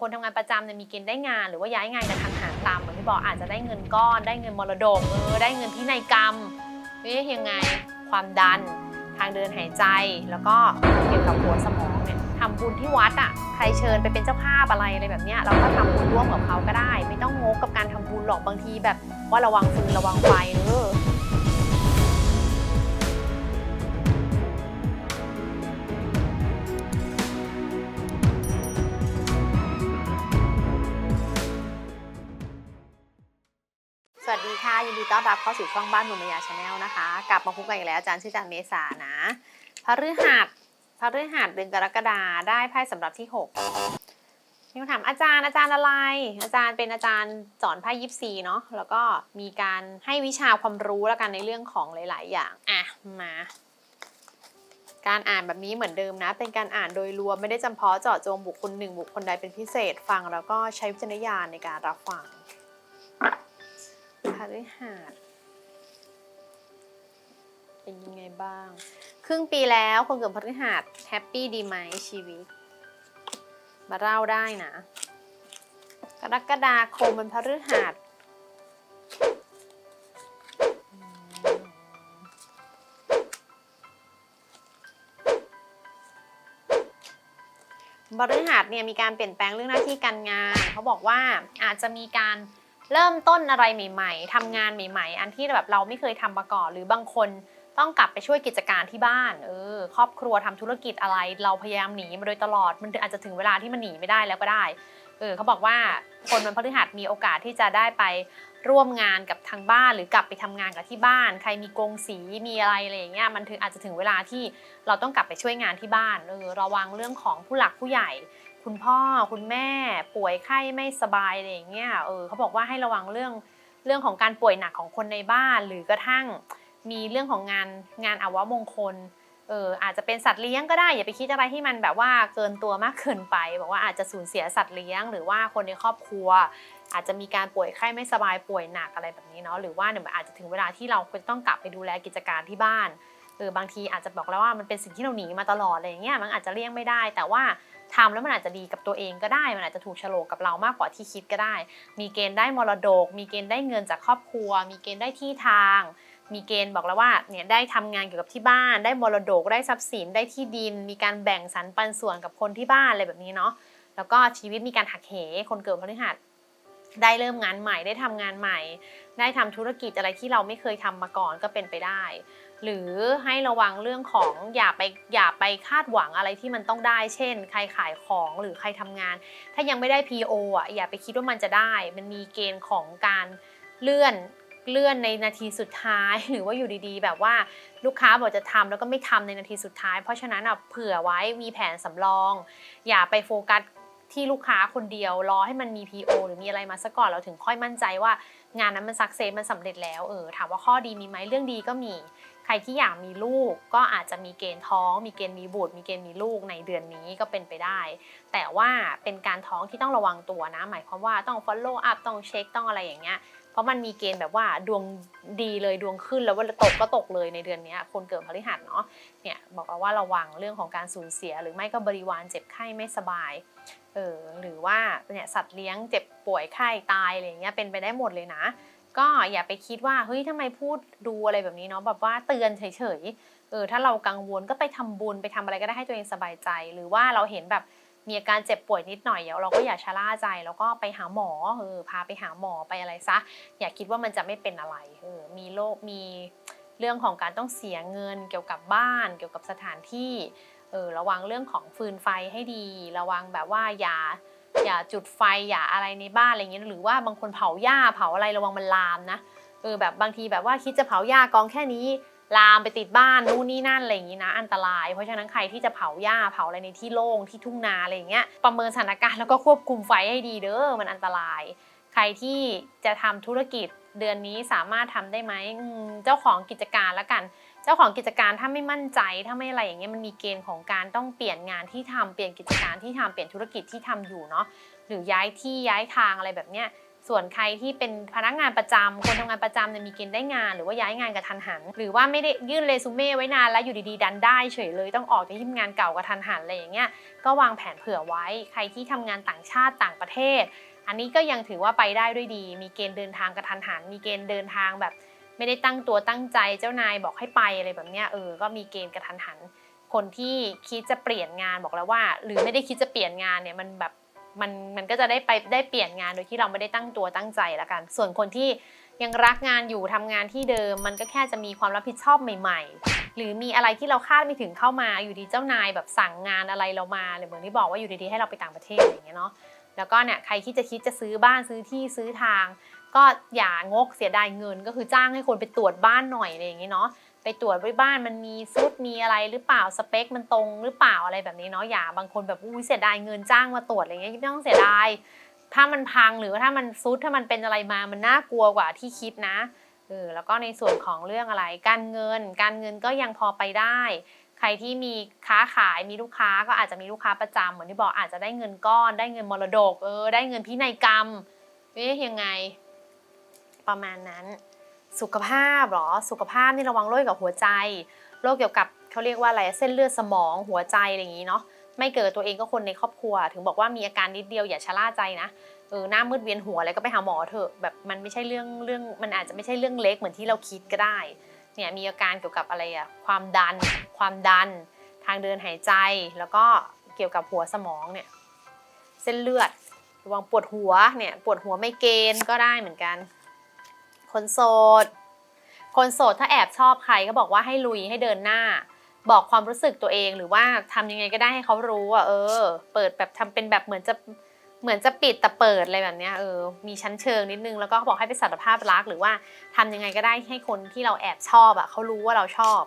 คนทำงานประจำเนี่ยมีเกณฑ์ได้งาน หรือว่าย้ายงานกระทันหันตามเหมือนที่บอกอาจจะได้เงินก้อนได้เงินมรดกเออได้เงินพินัยกรรมเอ๊ยยังไงความดัน ทางเดินหายใจแล้วก็เกี่ยวกับหัวสมองเนี่ยทำบุญที่วัดอะใครเชิญไปเป็นเจ้าภาพอะไรอะไรแบบเนี้ยเราก็ทำบุญร่วมกับเขาก็ได้ ไม่ต้องงกกับการทำบุญหรอกบางทีแบบว่าระวังฟืนระวังไฟเนอ ต้อนรับเข้าสู่ช่องบ้านมุมยาชาแนลนะคะ กลับมาพบกันอีกแล้วอาจารย์ชื่ออาจารย์เมษานะพฤหัสพฤหัสเดือนกรกฎาได้ไพ่สำหรับที่6มีคำถามอาจารย์อาจารย์อะไร อาจารย์เป็นอาจารย์สอนไพ่ยิปซีเนาะแล้วก็มีการให้วิชาความรู้แล้วกันในเรื่องของหลาย ๆ อย่างอะมาการอ่านแบบนี้เหมือนเดิมนะ เป็นการอ่านโดยรวมไม่ได้จำเพาะเจาะจงบุคคลหนึ่งบุคคลใดเป็นพิเศษ ฟังแล้วก็ใช้วิจารณญาณในการรับฟัง พฤหัสเป็นยังไงบ้าง ครึ่งปีแล้วคนเกิดพฤหัสแฮปปี้ดีไหมชีวิต มาเล่าได้นะ กรกฎาคมเป็นพฤหัสอืมพฤหัสเนี่ยมีการเปลี่ยนแปลงเรื่องหน้าที่การงาน เขาบอกว่าอาจจะมีการ เริ่มต้นอะไรใหม่ ๆทำงานใหม่ ๆ อันที่แบบเราไม่เคยทำมาก่อน หรือบางคนต้องกลับไปช่วยกิจการที่บ้าน เออ ครอบครัวทำธุรกิจอะไร เราพยายามหนีมาโดยตลอด มันอาจจะถึงเวลาที่มันหนีไม่ได้แล้วก็ได้ เออเขาบอกว่าคนวันพฤหัสมีโอกาสที่จะได้ไปร่วมงานกับทางบ้านหรือกลับไปทำงานกับที่บ้าน ใครมีกงสีมีอะไรอะไรอย่างเงี้ยมันถึงอาจจะถึงเวลาที่เราต้องกลับไปช่วยงานที่บ้านเออระวังเรื่องของผู้หลักผู้ใหญ่ คุณพ่อคุณแม่ป่วยไข้ไม่สบายอะไรอย่างเงี้ยเออเขาบอกว่าให้ระวังเรื่องเรื่องของการป่วยหนักของคนในบ้าน หรือกระทั่งมีเรื่องของงานงานอาวมงคลเอออาจจะเป็นสัตว์เลี้ยงก็ได้อย่าไปคิดอะไรที่มันแบบว่าเกินตัวมากเกินไปบอกว่าอาจจะสูญเสียสัตว์เลี้ยง หรือว่าคนในครอบครัว อาจจะมีการป่วยไข้ไม่สบายป่วยหนักอะไรแบบนี้เนาะหรือว่าเนี่ยอาจจะถึงเวลาที่เราจะต้องกลับไปดูแลกิจการที่บ้าน เออบางทีอาจจะบอกแล้วว่ามันเป็นสิ่งที่เราหนีมาตลอดอะไรอย่างเงี้ยมันอาจจะเลี่ยงไม่ได้ แต่ว่าทำแล้วมันอาจจะดีกับตัวเองก็ได้ มันอาจจะถูกโฉลกกับเรามากกว่าที่คิดก็ได้ มีเกณฑ์ได้มรดก มีเกณฑ์ได้เงินจากครอบครัว มีเกณฑ์ได้ที่ทาง มีเกณฑ์บอกแล้วว่าเนี่ยได้ทำงานเกี่ยวกับที่บ้าน ได้มรดก ได้ทรัพย์สิน ได้ที่ดิน มีการแบ่งสรรปันส่วนกับคนที่บ้านอะไรแบบนี้เนาะ แล้วก็ชีวิตมีการหักเห คนเกิดพฤหัสได้เริ่มงานใหม่ ได้ทำงานใหม่ ได้ทำธุรกิจอะไรที่เราไม่เคยทำมาก่อนก็เป็นไปได้ หรือให้ระวังเรื่องของอย่าไปอย่าไปคาดหวังอะไรที่มันต้องได้ เช่น ใครขายของหรือใครทำงาน ถ้ายังไม่ได้ PO อะอย่าไปคิดว่ามันจะได้ มันมีเกณฑ์ของการเลื่อนเลื่อนในนาทีสุดท้าย หรือว่าอยู่ดีๆ แบบว่าลูกค้าบอกจะทำแล้วก็ไม่ทำในนาทีสุดท้าย เพราะฉะนั้นอะเผื่อไว้มีแผนสำรอง อย่าไปโฟกัสที่ลูกค้าคนเดียวรอให้มันมี PO หรือมีอะไรมาซะก่อนเราถึงค่อยมั่นใจว่างานนั้นมันสักเซสมันสำเร็จแล้วเออถามว่าข้อดีมีไหมเรื่องดีก็มี ใครที่อยากมีลูกก็อาจจะมีเกณฑ์ท้อง มีเกณฑ์มีบุตร มีเกณฑ์มีลูกในเดือนนี้ก็เป็นไปได้ แต่ว่าเป็นการท้องที่ต้องระวังตัวนะ หมายความว่าต้อง follow up ต้องเช็คต้องอะไรอย่างเงี้ยเพราะมันมีเกณฑ์แบบว่าดวงดีเลยดวงขึ้นแล้วว่าตกก็ตกเลยในเดือนนี้คนเกิดพฤหัสเนาะเนี่ยบอกเอาว่าระวังเรื่องของการสูญเสีย หรือไม่ก็บริวารเจ็บไข้ไม่สบายเออหรือว่าเนี่ยสัตว์เลี้ยงเจ็บป่วยไข้ตายอะไรเงี้ยเป็นไปได้หมดเลยนะ ก็อย่าไปคิดว่าเฮ้ยทำไมพูดดูอะไรแบบนี้เนาะแบบว่าเตือนเฉยๆเออถ้าเรากังวลก็ไปทำบุญไปทำอะไรก็ได้ให้ตัวเองสบายใจ หรือว่าเราเห็นแบบมีอาการเจ็บป่วยนิดหน่อยเดี๋ยวเราก็อย่าชะล่าใจ แล้วก็ไปหาหมอเออพาไปหาหมอไปอะไรซะ อย่าคิดว่ามันจะไม่เป็นอะไรเออมีโรคมีเรื่องของการต้องเสียเงินเกี่ยวกับบ้าน เกี่ยวกับสถานที่เออระวังเรื่องของฟืนไฟให้ดี ระวังแบบว่าอย่า อย่าจุดไฟอย่าอะไรในบ้านอะไรอย่างเงี้ยหรือว่าบางคนเผาหญ้าเผาอะไรระวังมันลามนะเออแบบบางทีแบบว่าคิดจะเผาหญ้ากองแค่นี้ ลามไปติดบ้านนู่นนี่นั่นอะไรอย่างงี้นะ อันตราย เพราะฉะนั้นใครที่จะเผาหญ้าเผาอะไรในที่โล่งที่ทุ่งนาอะไรอย่างเงี้ยประเมินสถานการณ์แล้วก็ควบคุมไฟให้ดีเด้อมันอันตราย ใครที่จะทำธุรกิจเดือนนี้สามารถทำได้ไหมเจ้าของกิจการละกัน จ้าของกิจการถ้าไม่มั่นใจถ้าไม่อะไรอย่างเงี้ยมันมีเกณฑ์ของการต้องเปลี่ยนงานที่ทำเปลี่ยนกิจการที่ทำเปลี่ยนธุรกิจที่ทำอยู่เนาะหรือย้ายที่ย้ายทางอะไรแบบเนี้ยส่วนใครที่เป็นพนักงานประจำคนทำงานประจำเนี่ยมีเกณฑ์ได้งาน หรือว่าย้ายงานกระทันหัน หรือว่าไม่ได้ยื่นเรซูเม่ไว้นานแล้วอยู่ดีๆ ดันได้เฉยเลยต้องออกจากที่ทำงานเก่ากระทันหันอะไรอย่างเงี้ยก็วางแผนเผื่อไว้ ใครที่ทำงานต่างชาติต่างประเทศ อันนี้ก็ยังถือว่าไปได้ด้วยดี มีเกณฑ์เดินทางกระทันหัน มีเกณฑ์เดินทางแบบ ไม่ได้ตั้งตัวตั้งใจเจ้านายบอกให้ไปอะไรแบบเนี้ยเออก็มีเกณฑ์กระทันหัน คนที่คิดจะเปลี่ยนงานบอกแล้วว่า หรือไม่ได้คิดจะเปลี่ยนงานเนี่ยมันแบบมันมันก็จะได้ไปได้เปลี่ยนงานโดยที่เราไม่ได้ตั้งตัวตั้งใจละกัน ส่วนคนที่ยังรักงานอยู่ทำงานที่เดิม มันก็แค่จะมีความรับผิดชอบใหม่ ๆ หรือมีอะไรที่เราคาดไม่ถึงเข้ามาอยู่ดีเจ้านายแบบสั่งงานอะไรเรามาหรือเหมือนที่บอกว่าอยู่ดีๆให้เราไปต่างประเทศอย่างเงี้ยเนาะ แล้วก็เนี่ยใครที่จะคิดจะซื้อบ้านซื้อที่ซื้อทาง ก็อย่างกเสียดายเงิน ก็คือจ้างให้คนไปตรวจบ้านหน่อยอะไรอย่างเงี้เนาะไปตรวจว่าบ้านมันมีซุดมีอะไรหรือเปล่าสเปคมันตรงหรือเปล่าอะไรแบบนี้เนาะอย่าบางคนแบบอุ้ยเสียดายเงินจ้างมาตรวจอะไรเงี้ยไม่ต้องเสียดายถ้ามันพังหรือถ้ามันซุดถ้ามันเป็นอะไรมามันน่ากลัวกว่าที่คิดนะเออแล้วก็ในส่วนของเรื่องอะไร การเงิน การเงินก็ยังพอไปได้ ใครที่มีค้าขายมีลูกค้าก็อาจจะมีลูกค้าประจำเหมือนที่บอกอาจจะได้เงินก้อนได้เงินมรดกเออได้เงินพินัยกรรมเอ๊ยยังไง ประมาณนั้น สุขภาพหรอสุขภาพนี่ระวังโรคกับหัวใจโรคเกี่ยวกับเขาเรียกว่าอะไรเส้นเลือดสมองหัวใจอะไรอย่างนี้เนาะไม่เกิดตัวเองก็คนในครอบครัว ถึงบอกว่ามีอาการนิดเดียวอย่าชะล่าใจนะเออหน้ามืดเวียนหัวอะไรก็ไปหาหมอเถอะแบบมันไม่ใช่เรื่องเรื่องมันอาจจะไม่ใช่เรื่องเล็กเหมือนที่เราคิดก็ได้ เนี่ยมีอาการเกี่ยวกับอะไรอะความดัน ความดัน ทางเดินหายใจ แล้วก็เกี่ยวกับหัวสมองเนี่ยเส้นเลือด ระวังปวดหัวเนี่ยปวดหัวไม่เกณฑ์ก็ได้เหมือนกัน คนโสด คนโสดถ้าแอบชอบใครก็บอกว่าให้ลุยให้เดินหน้า บอกความรู้สึกตัวเองหรือว่าทำยังไงก็ได้ให้เขารู้ว่าเออ เปิดแบบทำเป็นแบบเหมือนจะ เหมือนจะปิดแต่เปิดอะไรแบบนี้เออมีชั้นเชิงนิดนึงแล้วก็บอกให้ไปสารภาพรักหรือว่าทำยังไงก็ได้ให้คนที่เราแอบชอบอะเขารู้ว่าเราชอบ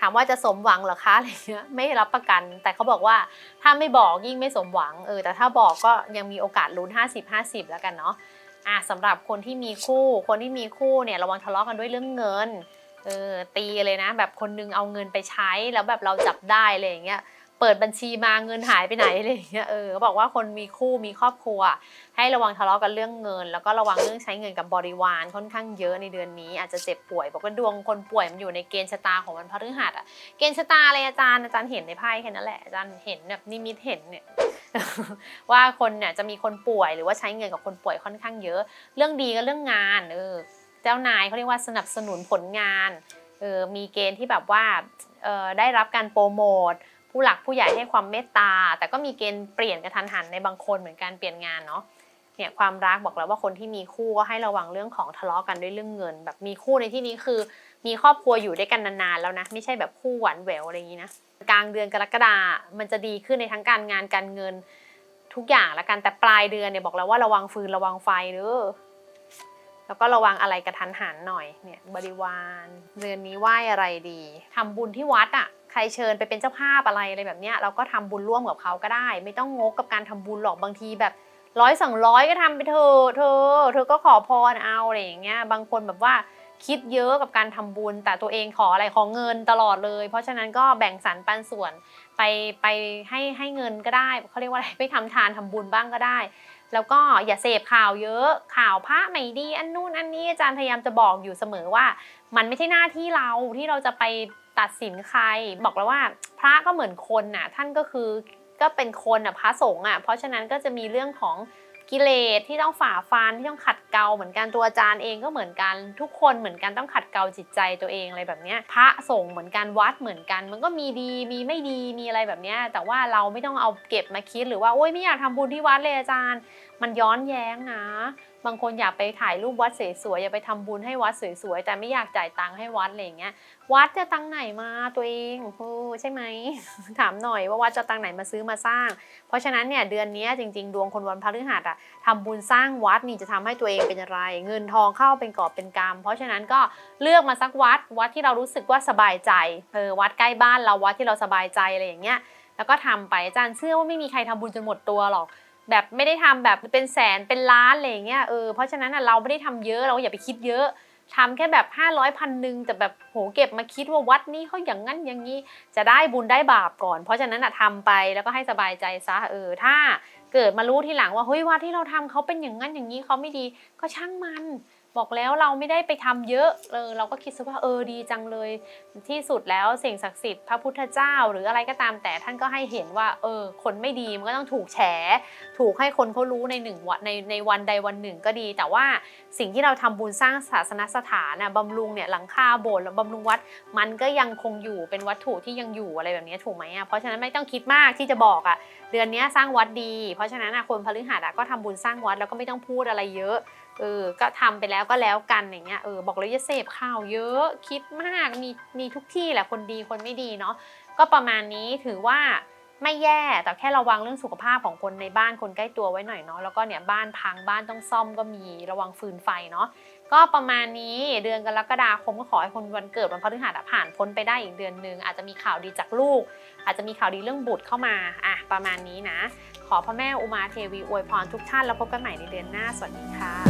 ถามว่าจะสมหวังหรอคะอะไรเงี้ยไม่รับประกัน แต่เขาบอกว่าถ้าไม่บอกยิ่งไม่สมหวังเออแต่ถ้าบอกก็ยังมีโอกาสลุ้น 50-50 แล้วกันเนาะอะสำหรับคนที่มีคู่ คนที่มีคู่เนี่ยระวังทะเลาะกันด้วยเรื่องเงินเออตีเลยนะ แบบคนนึงเอาเงินไปใช้แล้วแบบเราจับได้อะไรอย่างเงี้ย เปิดบัญชีมาเงินหายไปไหนอะไรอย่างเงี้ยเออเขาบอกว่าคนมีคู่มีครอบครัว ให้ระวังทะเลาะกันเรื่องเงิน แล้วก็ระวังเรื่องใช้เงินกับบริวารค่อนข้างเยอะในเดือนนี้ อาจจะเจ็บป่วย บอกว่าดวงคนป่วยมันอยู่ในเกณฑ์ชะตาของวันพฤหัสอะเกณฑ์ชะตาอะไรอาจารย์อาจารย์เห็นในไพ่แค่นั้นแหละอาจารย์เห็นแบบนิมิตเห็นเนี่ยว่าคนเนี่ยจะมีคนป่วยหรือว่าใช้เงินกับคนป่วยค่อนข้างเยอะ เรื่องดีก็เรื่องงานเออเจ้านายเขาเรียกว่าสนับสนุนผลงานเออมีเกณฑ์ที่แบบว่าเออได้รับการโปรโมท ผู้หลักผู้ใหญ่ให้ความเมตตา แต่ก็มีเกณฑ์เปลี่ยนกระทันหันในบางคนเหมือนกันเปลี่ยนงานเนาะเนี่ยความรักบอกแล้วว่าคนที่มีคู่ก็ให้ระวังเรื่องของทะเลาะกันด้วยเรื่องเงิน แบบมีคู่ในที่นี้คือ มีครอบครัวอยู่ด้วยกันนานๆแล้วนะ ไม่ใช่แบบคู่หวานแหววอะไรอย่างนี้นะกลางเดือนกรกฎามันจะดีขึ้นในทั้งการงานการเงินทุกอย่างละกันแต่ปลายเดือนเนี่ยบอกแล้วว่าระวังฟืนระวังไฟเด้อ แล้วก็ระวังอะไรกระทันหันหน่อยเนี่ยบริวารเดือนนี้ไหว้อะไรดีทำบุญที่วัดอะใครเชิญไปเป็นเจ้าภาพอะไรอะไรแบบเนี้ยเราก็ทำบุญร่วมกับเขาก็ได้ ไม่ต้องงกกับการทำบุญหรอกบางทีแบบร้อยสองร้อยก็ทำไปเถอะเธอ เธอก็ขอพรเอาอะไรอย่างเงี้ยบางคนแบบว่าคิดเยอะกับการทำบุญ แต่ตัวเองขออะไรขอเงินตลอดเลย เพราะฉะนั้นก็แบ่งสรรปันส่วนไปไปให้ให้เงินก็ได้เขาเรียกว่าอะไรไปทำทานทำบุญบ้างก็ได้ แล้วก็อย่าเสพข่าวเยอะข่าวพระไม่ดีอันนู่นอันนี้อาจารย์พยายามจะบอกอยู่เสมอว่า มันไม่ใช่หน้าที่เราที่เราจะไปตัดสินใคร บอกแล้วว่า พระก็เหมือนคนน่ะท่านก็คือก็เป็นคนน่ะพระสงฆ์อะเพราะฉะนั้นก็จะมีเรื่องของกิเลสที่ต้องฝ่าฟันที่ต้องขัด เกลาเหมือนกันตัวอาจารย์เองก็เหมือนกัน ทุกคนเหมือนกันต้องขัดเกลาจิตใจตัวเองอะไรแบบนี้พระสงฆ์เหมือนกันวัดเหมือนกัน มันก็มีดีมีไม่ดีมีอะไรแบบนี้แต่ว่าเราไม่ต้องเอาเก็บมาคิดหรือว่าโอ๊ยไม่อยากทำบุญที่วัดเลยอาจารย์ มันย้อนแย้งนะบางคนอยากไปถ่ายรูปวัดสวยๆ อยากไปทำบุญให้วัดสวยๆ แต่ไม่อยากจ่ายตังค์ให้วัดอะไรอย่างเงี้ย วัดจะตังค์ไหนมาตัวเองโอ้ใช่ไหม ถามหน่อยว่าวัดจะตังค์ไหนมาซื้อมาสร้าง เพราะฉะนั้นเนี่ยเดือนนี้จริง ๆ ดวงคนวันพฤหัสอะทำบุญสร้างวัดนี่จะทำให้ตัวเองเป็นอะไร เงินทองเข้าเป็นกอบเป็นกำเพราะฉะนั้นก็เลือกมาสักวัดวัดที่เรารู้สึกว่าสบายใจเออวัดใกล้บ้านเราวัดที่เราสบายใจอะไรอย่างเงี้ยแล้วก็ทำไปอาจารย์เชื่อว่าไม่มีใครทำบุญจนหมดตัวหรอกแบบไม่ได้ทำแบบเป็นแสนเป็นล้านอะไรอย่างเงี้ยเออเพราะฉะนั้นเราไม่ได้ทำเยอะเราอย่าไปคิดเยอะทำแค่แบบ500พันหนึ่งแต่แบบโหเก็บมาคิดว่าวัดนี้เขาอย่างนั้นอย่างนี้จะได้บุญได้บาปก่อน เพราะฉะนั้นอะทำไปแล้วก็ให้สบายใจซะเออถ้า เกิดมารู้ทีหลังว่าเฮ้ยว่าที่เราทำเขาเป็นอย่างนั้นอย่างนี้เขาไม่ดีก็ช่างมัน บอกแล้วเราไม่ได้ไปทำเยอะเออเราก็คิดซะว่าเออดีจังเลย ที่สุดแล้วสิ่งศักดิ์สิทธิ์พระพุทธเจ้า หรืออะไรก็ตามแต่ท่านก็ให้เห็นว่าเออคนไม่ดีมันก็ต้องถูกแฉ ถูกให้คนเขารู้ในหนึ่งวันในในวันใดวันหนึ่งก็ดี แต่ว่าสิ่งที่เราทำบุญสร้างศาสนสถานน่ะบำรุงเนี่ยหลังคาโบสถ์แล้วบำรุงวัด มันก็ยังคงอยู่เป็นวัตถุที่ยังอยู่อะไรแบบนี้ถูกไหมอะเพราะฉะนั้นไม่ต้องคิดมากที่จะบอกอะเดือนนี้สร้างวัดดี เพราะฉะนั้นคนพฤหัสก็ทำบุญสร้างวัดแล้วก็ไม่ต้องพูดอะไรเยอะเออก็ทำไปแล้วก็แล้วกันอย่างเงี้ยเออบอกเลยอย่าเสพข่าวเยอะคิดมากมีมีทุกที่แหละคนดีคนไม่ดีเนาะก็ประมาณนี้ถือว่าไม่แย่แต่แค่ระวังเรื่องสุขภาพของคนในบ้านคนใกล้ตัวไว้หน่อยเนาะแล้วก็เนี่ยบ้านพังบ้านต้องซ่อมก็มีระวังฟืนไฟเนาะก็ประมาณนี้เดือนกรกฎาคมก็ขอให้คนวันเกิดวันพฤหัสผ่านพ้นไปได้อีกเดือนหนึ่งอาจจะมีข่าวดีจากลูก อาจจะมีข่าวดีเรื่องบุตรเข้ามาอะประมาณนี้นะ ขอพระแม่อุมาเทวีอวยพรทุกท่านแล้วพบกันใหม่ในเดือนหน้าสวัสดีค่ะ